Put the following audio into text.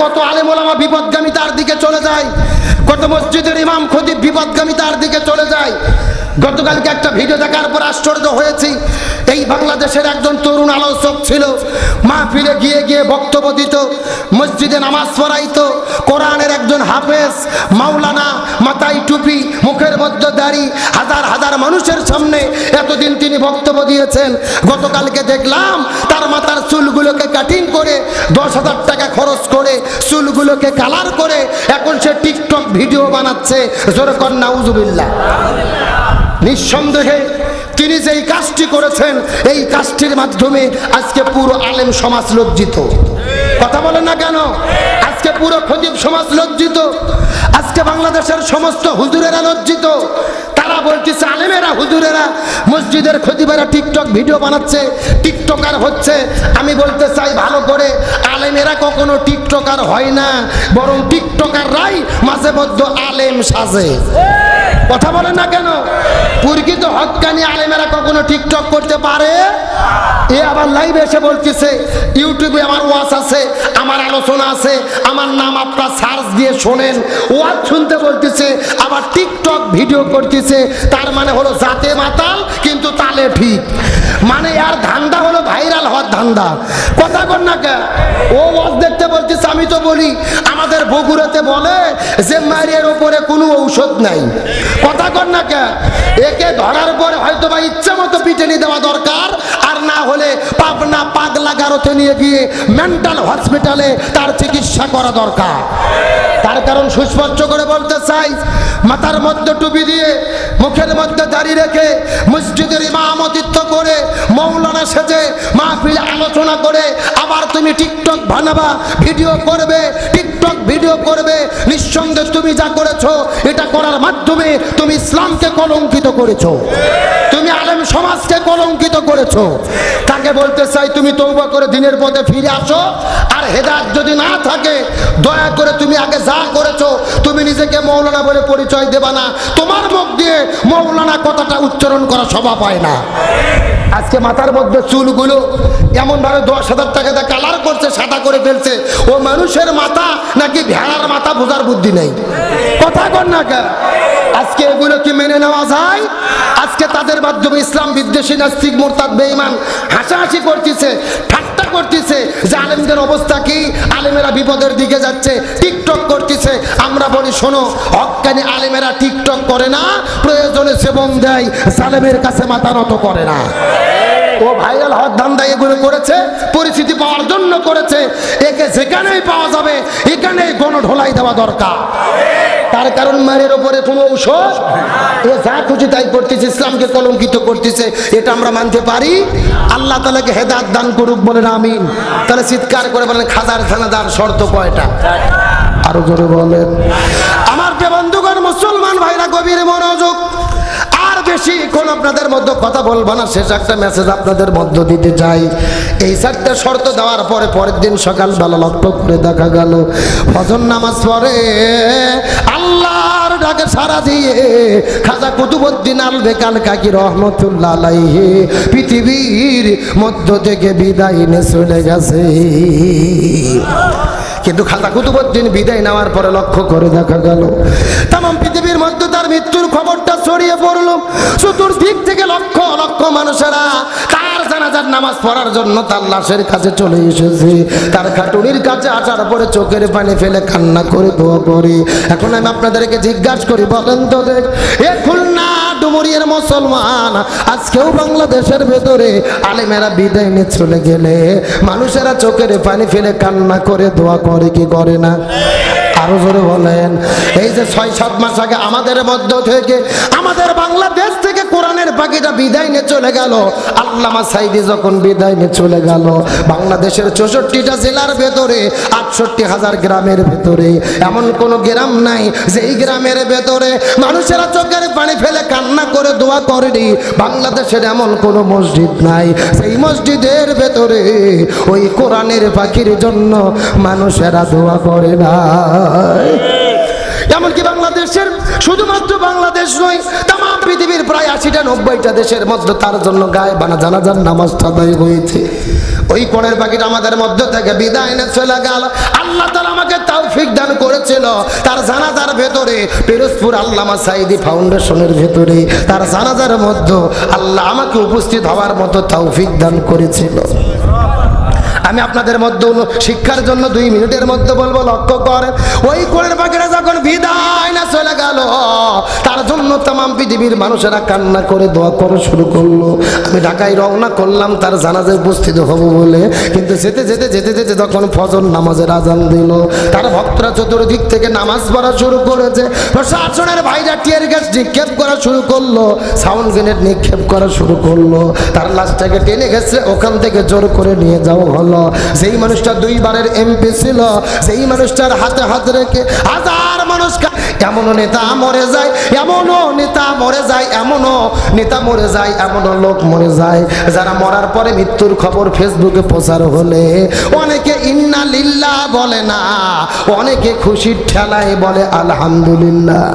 কত আলেমোলামা বিপদগামিতার দিকে চলে যায়। কত মসজিদের ইমাম খতিব বিপদগামিতার দিকে চলে যায়। গতকালকে একটা ভিডিও দেখার পর আশ্চর্য হয়েছি। এই বাংলাদেশের একজন তরুণ আলোচক ছিল, মাহফিলে গিয়ে গিয়ে বক্তব্য দিত, মসজিদে নামাজ পড়াইতো, কোরআনের একজন হাফেজ, মাওলানা টুপি মুখের মধ্যে দাড়ি হাজার হাজার মানুষের সামনে এতদিন তিনি বক্তব্য দিয়েছেন। গতকালকে দেখলাম তার মাথার চুলগুলোকে কাটিং করে দশ হাজার টাকা খরচ করে চুলগুলোকে কালার করে এখন সে টিকটক ভিডিও বানাচ্ছে। জোরে কন্যা উজুবিল্লা নিঃসন্দেহে তিনি যেই কাজটি করেছেন, এই কাজটির মাধ্যমে আজকে পুরো আলেম সমাজ লজ্জিত। কথা বলেন না কেন? আজকে পুরো খতিব সমাজ লজ্জিত। আজকে বাংলাদেশের সমস্ত হুজুরেরা লজ্জিত। তারা বলতেছে, আলেমেরা, হুজুরেরা, মসজিদের খতিবেরা টিকটক ভিডিও বানাচ্ছে, টিকটকার হচ্ছে। আমি বলতে চাই, ভালো করে, আলেমেরা কখনো টিকটকার হয় না, বরং টিকটকাররাই মাঝে মধ্যে আলেম সাজে। কথা বলেন না কেন? প্রকৃত হকানি আলেমেরা কখনো টিকটক করতে পারে? এ আবার লাইভে এসে বলতেছে ইউটিউবে আমার ওয়াজ আছে, আমার আলোচনা আছে, আমার নাম আপনার সার্চ দিয়ে শোনেন। ওয়াজ শুনতে বলতেছে, আবার টিকটক ভিডিও করতেছে, তার মানে হলো জাতে মাতাল, কিন্তু তালে ঠিক। মানে আর ধান্দা হলো ভাইরাল হওয়ার ধান্দা। কথা কর না ও ওয়াজ দেখতে বলতেছে, আমি তো বলি, আমাদের বগুড়াতে বলে যে মারিয়ার উপরে কোনো ঔষধ নাই। কথা কর না কে? একে ধরার পরে হয়তো বা ইচ্ছা মতো পিটেনি দেওয়া দরকার হলে পাবনা পাগলা গারোতে নিয়ে গিয়ে মেন্টাল হসপিটালে তার চিকিৎসা করা দরকার। তার কারণ সুস্পষ্ট করে বলতে চাই, মাথার মধ্যে টুপি দিয়ে মুখের মধ্যে দাঁড়িয়ে রেখে মসজিদের ইমামতিত্ব করে মৌলানা সেজে মাহফিলে আলোচনা করে আবার তুমি টিকটক বানাবা, ভিডিও করবে, টিকটক ভিডিও করবে, নিঃসন্দেহে তুমি যা করেছ এটা করার মাধ্যমে তুমি ইসলামকে কলঙ্কিত করেছ। তুমি আলেম সমাজকে করেছ। তাকে বলতে চাই, তুমি তৌবা করে দিনের পথে ফিরে আসো। আর হেদায়ত যদি না থাকে, দয়া করে তুমি আগে যা করেছ, তুমি নিজেকে মৌলানা বলে পরিচয় দেবা না। তোমার মুখ দিয়ে মৌলানা কথাটা উচ্চারণ করা শোভা পায় না। আজকে মাথার মধ্যে চুলগুলো এমন ভাবে দশ হাজার টাকা কালার করছে, সাদা করে ফেলছে। ও মানুষের মাথা নাকি ভেড়ার মাথা বোঝার বুদ্ধি নেই। কথা কর না কে? আজকে এগুলো কি মেনে নেওয়া যায়? আজকে তাদের মাধ্যমে ইসলাম বিদ্বেষী নাস্তিক, মোরতাদ, বেঈমান হাসাহাসি করতেছে, ঠাট্টা করতেছে। যে আলেমদের অবস্থা কি? আলেমেরা বিপদের দিকে যাচ্ছে, টিকটক করতেছে। আমরা বলি, শোনো হকানি আলেমেরা টিকটক করে না, প্রয়োজনে সেবন দেয় সালেমের কাছে মাথা নত করে না। ও ভাইরাল হওয়ার ধান্দা এগুলো করেছে পরিস্থিতি পাওয়ার জন্য করেছে। একে যেখানেই পাওয়া যাবে, এখানেই গণ ঢোলাই দেওয়া দরকার। তার কারণ মায়ের ওপরে কোনো ঔষধ? এ যা খুশি তাই করতেছে, ইসলামকে কলঙ্কিত করতেছে, এটা আমরা মানতে পারি। আল্লাহ তালাকে হেদাত দান করুক বলেন, আমিন। তাহলে চিৎকার করে বলেন, খাজার থানাদার শর্ত কয়টা? আরও জোরে বলেন। আমার বন্ধুগণ, মুসলমান ভাইরা, গভীর মনোযোগ। আর বেশি কোন আপনাদের মধ্যে কথা বলব না, শেষ একটা মেসেজ আপনাদের মধ্য দিতে চাই। এই চারটে শর্ত দেওয়ার পরে পরের দিন সকালবেলা লক্ষ্য করে দেখা গেল, ফজর নামাজ পড়ে আল্লাহর ডাকে সারা দিয়ে। খাজা কুতুবুদ্দিন আল বেকাল কাকি রহমতুল্লাহ পৃথিবীর মধ্য থেকে বিদায় নিয়ে চলে গেছে। কিন্তু খাজা কুতুবুদ্দিন বিদায় নেওয়ার পরে লক্ষ্য করে দেখা গেল তাম মৃত্যুর খবরটা ছড়িয়ে পড়ল। চতুর্দিক থেকে লক্ষ লক্ষ মানুষেরা তার জানাজার নামাজ পড়ার জন্য তার লাশের কাছে চলে এসেছে। তার খাটুনির কাছে আসার পরে চোখের পানি ফেলে কান্না করে দোয়া করি এখন আমি আপনাদেরকে জিজ্ঞাসা করি, বলেন তো দেখ, এ খুলনা ডুমুরিয়ার মুসলমান, আজকেও বাংলাদেশের ভেতরে আলেমেরা বিদায় নিয়ে চলে গেলে, মানুষেরা চোখের পানি ফেলে কান্না করে দোয়া করে কি করে না? আরও জোরে বলেন। এই যে ছয়, সাত মাস আগে আমাদের মধ্য থেকে, আমাদের বাংলাদেশ থেকে কোরআনের পাখিটা বিদায় নিয়ে চলে গেল। আল্লামা সাইদি যখন বিদায় নিয়ে চলে গেল, বাংলাদেশের চৌষট্টিটা জেলার ভেতরে, আটষট্টি হাজার গ্রামের ভেতরে, এমন কোন গ্রাম নাই যে এই গ্রামের ভেতরে মানুষেরা চোখের পানি ফেলে কান্না করে দোয়া করেনি। বাংলাদেশের এমন কোনো মসজিদ নাই সেই মসজিদের ভেতরে ওই কোরআনের পাখির জন্য মানুষেরা দোয়া করে না। এমনকি বাংলাদেশের, শুধুমাত্র বাংলাদেশ নয় তাম পৃথিবীর প্রায় আশিটা, নব্বইটা দেশের মধ্যে তার জন্য গায়ে বানা জানাজার নামাজ আদায় হয়েছে। ওই কোণের পাখিটা আমাদের মধ্য থেকে বিদায় নিয়ে চলে গেল। আল্লাহ তালা আমাকে তৌফিক দান করেছিল। তার জানাজার ভেতরে, পিরোজপুর আল্লামা সাইদি ফাউন্ডেশনের ভেতরে, তার জানাজার মধ্যে আল্লাহ আমাকে উপস্থিত হওয়ার মতো তৌফিক দান করেছিল। আমি আপনাদের মধ্যে শিক্ষার জন্য দুই মিনিটের মধ্যে বলব, লক্ষ্য করেন। ওই কোলের পাখিরা যখন বিদায় না চলে গেল, তার জন্য তাম পৃথিবীর মানুষেরা কান্না করে দোয়া করা শুরু করল। আমি ঢাকায় রওনা করলাম, তার জানাজে উপস্থিত হব বলে। কিন্তু যেতে যেতে যেতে যেতে যখন ফজর নামাজের আজান দিল, তার ভক্তরা চতুর্দিক থেকে নামাজ পড়া শুরু করেছে। প্রশাসনের ভাইরা টিয়ার গ্যাস নিক্ষেপ করা শুরু করল সাউন্ড গ্রেনেড নিক্ষেপ করা শুরু করল। তার লাশটাকে টেনে গেছে, ওখান থেকে জোর করে নিয়ে যাওয়া হলো। যেই মানুষটা দুইবারের এমপি ছিল সেই মানুষটার হাতে হাত রেখে হাজার মানুষকে এমনও নেতা মরে যায়, এমনও নেতা মরে যায়, এমনও নেতা মরে যায়, এমনও লোক মরে যায়, যারা মরার পরে মৃত্যুর খবর ফেসবুকে প্রচার হলে অনেকে ইন্না লিল্লা বলে না, অনেকে খুশির ঠেলায় বলে আলহামদুলিল্লাহ।